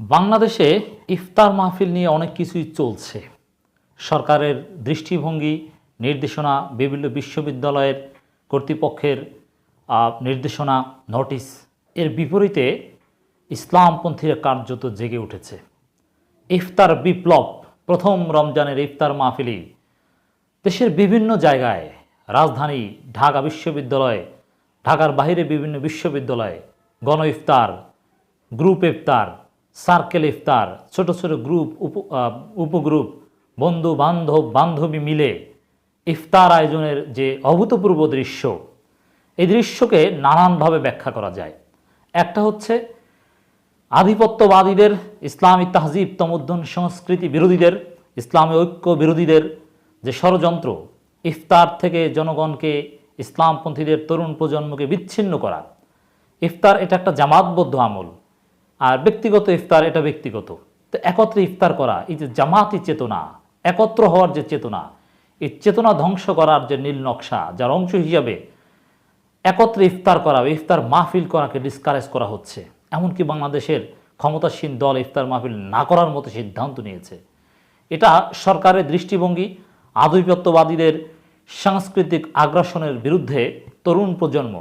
বাংলাদেশে ইফতার মাহফিল নিয়ে অনেক কিছুই চলছে। সরকারের দৃষ্টিভঙ্গি, নির্দেশনা, বিভিন্ন বিশ্ববিদ্যালয়ের কর্তৃপক্ষের নির্দেশনা নোটিশ এর বিপরীতে ইসলামপন্থীরা কার্যত জেগে উঠেছে। ইফতার বিপ্লব প্রথম রমজানের ইফতার মাহফিলি দেশের বিভিন্ন জায়গায়, রাজধানী, ঢাকা বিশ্ববিদ্যালয়, ঢাকার বাইরে বিভিন্ন বিশ্ববিদ্যালয়ে গণ ইফতার, গ্রুপ ইফতার সার্কেল ইফতার, ছোট ছোট গ্রুপ উপ উপগ্রুপ বন্ধু বান্ধব বান্ধবী মিলে ইফতার আয়োজনের যে অভূতপূর্ব দৃশ্য, এই দৃশ্যকে নানানভাবে ব্যাখ্যা করা যায়। একটা হচ্ছে আধিপত্যবাদীদের ইসলামী তাহজিব তমুদ্দন সংস্কৃতি বিরোধীদের, ইসলামী ঐক্য বিরোধীদের যে ষড়যন্ত্র, ইফতার থেকে জনগণকে ইসলামপন্থীদের তরুণ প্রজন্মকে বিচ্ছিন্ন করা। ইফতার এটা একটা জামাতবদ্ধ আমল। আর ব্যক্তিগত ইফতার, এটা ব্যক্তিগত। তো একত্রে ইফতার করা, এই যে জামাতি চেতনা, একত্র হওয়ার যে চেতনা, এই চেতনা ধ্বংস করার যে নীল নকশা, যার অংশ হিসাবে একত্রে ইফতার করা ইফতার মাহফিল করাকে ডিসকারেজ করা হচ্ছে। এমনকি বাংলাদেশের ক্ষমতাসীন দল ইফতার মাহফিল না করার মতো সিদ্ধান্ত নিয়েছে। এটা সরকারের দৃষ্টিভঙ্গি, আধিপত্যবাদীদের সাংস্কৃতিক আগ্রাসনের বিরুদ্ধে তরুণ প্রজন্ম,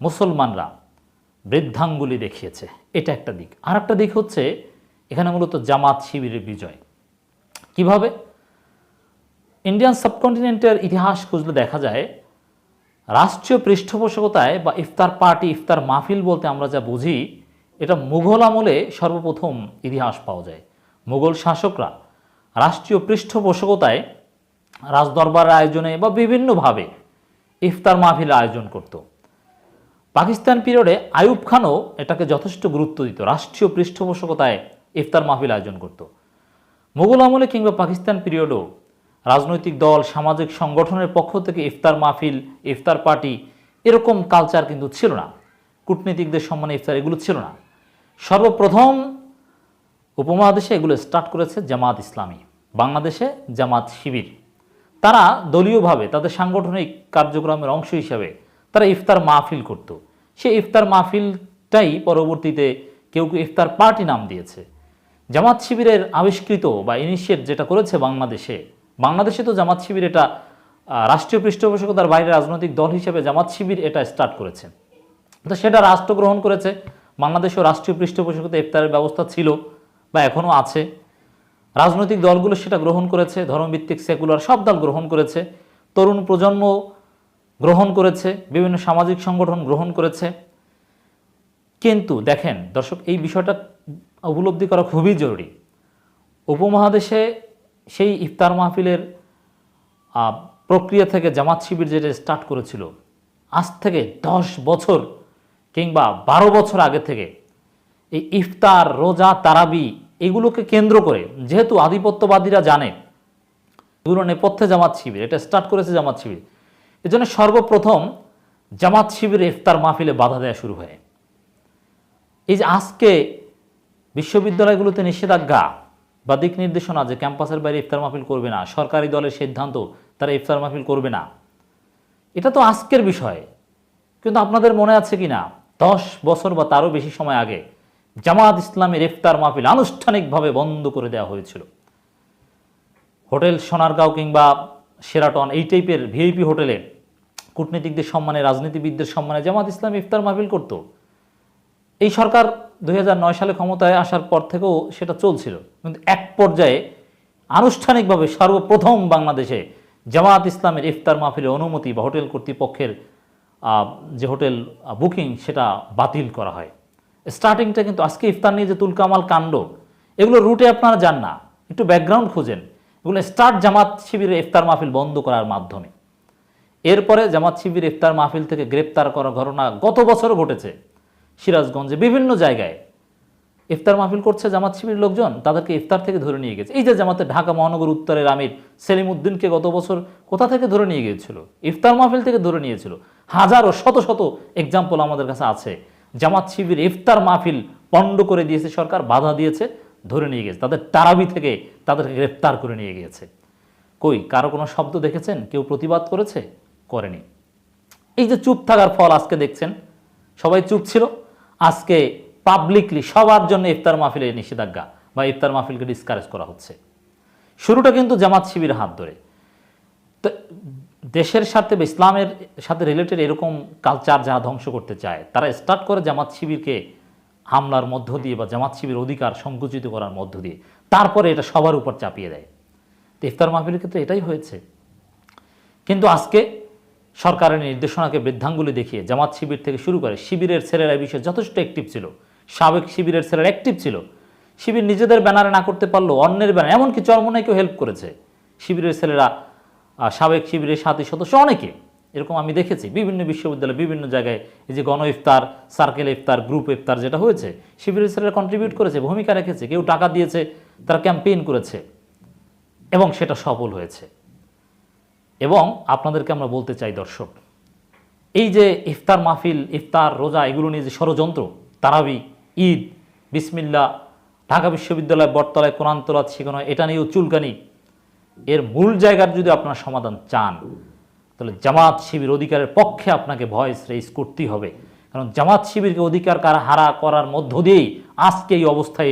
মুসলমানরা বৃদ্ধাঙ্গুলি দেখিয়েছে। এটা একটা দিক। আর একটা দিক হচ্ছে, এখানে মূলত জামাত শিবিরের বিজয়। কীভাবে? ইন্ডিয়ান সাবকন্টিনেন্টের ইতিহাস খুঁজলে দেখা যায়, রাষ্ট্রীয় পৃষ্ঠপোষকতায় বা ইফতার পার্টি, ইফতার মাহফিল বলতে আমরা যা বুঝি, এটা মুঘল আমলে সর্বপ্রথম ইতিহাস পাওয়া যায়। মুঘল শাসকরা রাষ্ট্রীয় পৃষ্ঠপোষকতায় রাজদরবার আয়োজনে বা বিভিন্নভাবে ইফতার মাহফিল আয়োজন করত। পাকিস্তান পিরিয়ডে আয়ুব খানও এটাকে যথেষ্ট গুরুত্ব দিত। রাষ্ট্রীয় পৃষ্ঠপোষকতায় ইফতার মাহফিল আয়োজন করত। মুঘল আমলে কিংবা পাকিস্তান পিরিয়ডও রাজনৈতিক দল, সামাজিক সংগঠনের পক্ষ থেকে ইফতার মাহফিল, ইফতার পার্টি এরকম কালচার কিন্তু ছিল না। কূটনীতিকদের সম্মানে ইফতার এগুলো ছিল না। সর্বপ্রথম উপমহাদেশে এগুলো স্টার্ট করেছে জামাত ইসলামী, বাংলাদেশে জামাত শিবির। তারা দলীয়ভাবে তাদের সাংগঠনিক কার্যক্রমের অংশ হিসাবে তারা ইফতার মাহফিল করত। সেই ইফতার মাহফিলটাই পরবর্তীতে কেউ কেউ ইফতার পার্টি নাম দিয়েছে। জামাত শিবিরের আবিষ্কৃত বা ইনিশিয়েট যেটা করেছে বাংলাদেশে বাংলাদেশে তো জামাত শিবির এটা রাষ্ট্রীয় পৃষ্ঠপোষকতার বাইরে রাজনৈতিক দল হিসেবে জামাত শিবির এটা স্টার্ট করেছে। তো সেটা রাষ্ট্র গ্রহণ করেছে। বাংলাদেশেও রাষ্ট্রীয় পৃষ্ঠপোষকতা ইফতারের ব্যবস্থা ছিল বা এখনও আছে। রাজনৈতিক দলগুলো সেটা গ্রহণ করেছে, ধর্মভিত্তিক সেকুলার সব দল গ্রহণ করেছে। তরুণ প্রজন্ম গ্রহণ করেছে, বিভিন্ন সামাজিক সংগঠন গ্রহণ করেছে। কিন্তু দেখেন, দর্শক, এই বিষয়টা উপলব্ধি করা খুবই জরুরি। উপমহাদেশে সেই ইফতার মাহফিলের প্রক্রিয়া থেকে জামাত শিবির যেটা স্টার্ট করেছিল, আজ থেকে দশ বছর কিংবা বারো বছর আগে থেকে এই ইফতার, রোজা, তারাবি এগুলোকে কেন্দ্র করে, যেহেতু আধিপত্যবাদীরা জানে, এগুলো নেপথ্যে জামাত শিবির, এটা স্টার্ট করেছে জামাত শিবির। এজন্য সর্বপ্রথম জামাত শিবির ইফতার মাহফিলে বাধা দেওয়া শুরু হয়। এই যে আজকে বিশ্ববিদ্যালয়গুলোতে নিষেধাজ্ঞা বা দিক নির্দেশনা যে ক্যাম্পাসের বাইরে ইফতার মাহফিল করবে না, সরকারি দলের সিদ্ধান্ত, তারা ইফতার মাহফিল করবে না, এটা তো আজকের বিষয়। কিন্তু আপনাদের মনে আছে কি না? দশ বছর বা তারও বেশি সময় আগে জামাত ইসলামের ইফতার মাহফিল আনুষ্ঠানিকভাবে বন্ধ করে দেওয়া হয়েছিল। হোটেল সোনারগাঁও কিংবা সেরাটন এই টাইপের ভিআইপি হোটেলে কূটনীতিকদের সম্মানে, রাজনীতিবিদদের সম্মানে জামাত ইসলাম ইফতার মাহফিল করত। এই সরকার দু হাজার নয় সালে ক্ষমতায় আসার পর থেকেও সেটা চলছিল। কিন্তু এক পর্যায়ে আনুষ্ঠানিকভাবে সর্বপ্রথম বাংলাদেশে জামাত ইসলামের ইফতার মাহফিলের অনুমতি বা হোটেল কর্তৃপক্ষের যে হোটেল বুকিং সেটা বাতিল করা হয়। স্টার্টিংটা কিন্তু আজকে ইফতার নিয়ে যে তুলকামাল কাণ্ড এগুলো রুটে আপনারা যান না। একটু ব্যাকগ্রাউন্ড খুঁজেন। এগুলো স্টার্ট জামাত শিবিরের ইফতার মাহফিল বন্ধ করার মাধ্যমে। এরপরে জামাত শিবির ইফতার মাহফিল থেকে গ্রেপ্তার করার ঘটনা গত বছর ঘটেছে। সিরাজগঞ্জে বিভিন্ন জায়গায় ইফতার মাহফিল করছে জামাত শিবির লোকজন, তাদেরকে ইফতার থেকে ধরে নিয়ে গেছে। এই যে জামাতে ঢাকা মহানগর উত্তরের আমির সেলিম উদ্দিনকে গত বছর কোথা থেকে ধরে নিয়ে গিয়েছিল? ইফতার মাহফিল থেকে ধরে নিয়েছিল। হাজারো, শত শত এক্সাম্পল আমাদের কাছে আছে। জামাত শিবির ইফতার মাহফিল পণ্ড করে দিয়েছে সরকার, বাধা দিয়েছে, ধরে নিয়ে গেছে। তাদের তারাবি থেকে তাদেরকে গ্রেপ্তার করে নিয়ে গিয়েছে। কই, কারও কোনো শব্দ দেখেছেন? কেউ প্রতিবাদ করেছে? করেনি। এই যে চুপ থাকার ফল আজকে দেখছেন, সবাই চুপ ছিল। আজকে পাবলিকলি সবার জন্য ইফতার মাহফিলে নিষেধাজ্ঞা বা ইফতার মাহফিলকে ডিসকারেজ করা হচ্ছে। শুরুটা কিন্তু জামাত শিবির হাত ধরে। তো দেশের সাথে বা ইসলামের সাথে রিলেটেড এরকম কালচার যারা ধ্বংস করতে চায়, তারা স্টার্ট করে জামাত শিবিরকে হামলার মধ্য দিয়ে বা জামাত শিবির অধিকার সংকুচিত করার মধ্য দিয়ে, তারপরে এটা সবার উপর চাপিয়ে দেয়। তো ইফতার মাহফিলের ক্ষেত্রে এটাই হয়েছে। কিন্তু আজকে সরকারের নির্দেশনাকে বৃদ্ধাঙ্গুলি দেখিয়ে জামাত শিবির থেকে শুরু করে শিবিরের ছেলেরা এই বিষয়ে যথেষ্ট অ্যাক্টিভ ছিল। সাবেক শিবিরের ছেলেরা অ্যাক্টিভ ছিল। শিবির নিজেদের ব্যানারে না করতে পারলেও অন্যের ব্যানার, এমনকি চরমনাইকেও হেল্প করেছে। শিবিরের ছেলেরা সাবেক শিবিরের সাথী সদস্য অনেকে, এরকম আমি দেখেছি। বিভিন্ন বিশ্ববিদ্যালয়ে বিভিন্ন জায়গায় এই যে গণ ইফতার সার্কেল ইফতার গ্রুপ ইফতার যেটা হয়েছে, শিবিরের ছেলেরা কন্ট্রিবিউট করেছে, ভূমিকা রেখেছে। কেউ টাকা দিয়েছে, তারা ক্যাম্পেইন করেছে। এবং সেটা সফল হয়েছে। এবং আপনাদেরকে আমরা বলতে চাই, দর্শক, এই যে ইফতার মাহফিল, ইফতার রোজা, এগুলো নিয়ে যে ষড়যন্ত্র, তারাবি, ঈদ, বিসমিল্লা, ঢাকা বিশ্ববিদ্যালয় বটতলায় কোরআন শেখানো, এটা নিয়েও চুলকানি, এর মূল জায়গার যদি আপনার সমাধান চান, তাহলে জামাত শিবির অধিকারের পক্ষে আপনাকে ভয়েস রেইজ করতেই হবে। কারণ জামাত শিবিরকে অধিকার কারা হারা করার মধ্য দিয়েই আজকে এই অবস্থায়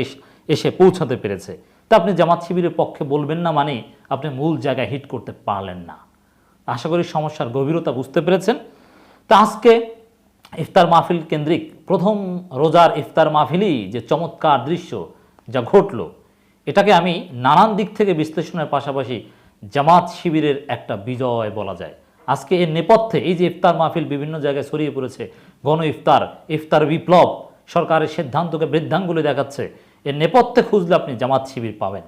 এসে পৌঁছাতে পেরেছে। তা আপনি জামাত শিবিরের পক্ষে বলবেন না মানে আপনি মূল জায়গায় হিট করতে পারলেন না। আশা করি সমস্যার গভীরতা বুঝতে পেরেছেন। তা আজকে ইফতার মাহফিল কেন্দ্রিক প্রথম রোজার ইফতার মাহফিলই যে চমৎকার দৃশ্য যা ঘটলো, এটাকে আমি নানান দিক থেকে বিশ্লেষণের পাশাপাশি জামাত শিবিরের একটা বিজয় বলা যায়। আজকে এর নেপথ্যে এই যে ইফতার মাহফিল বিভিন্ন জায়গায় ছড়িয়ে পড়েছে, গণ ইফতার ইফতার বিপ্লব, সরকারের সিদ্ধান্তকে বৃদ্ধাঙ্গুলি দেখাচ্ছে, এর নেপথ্যে খুঁজলে আপনি জামাত শিবির পাবেন।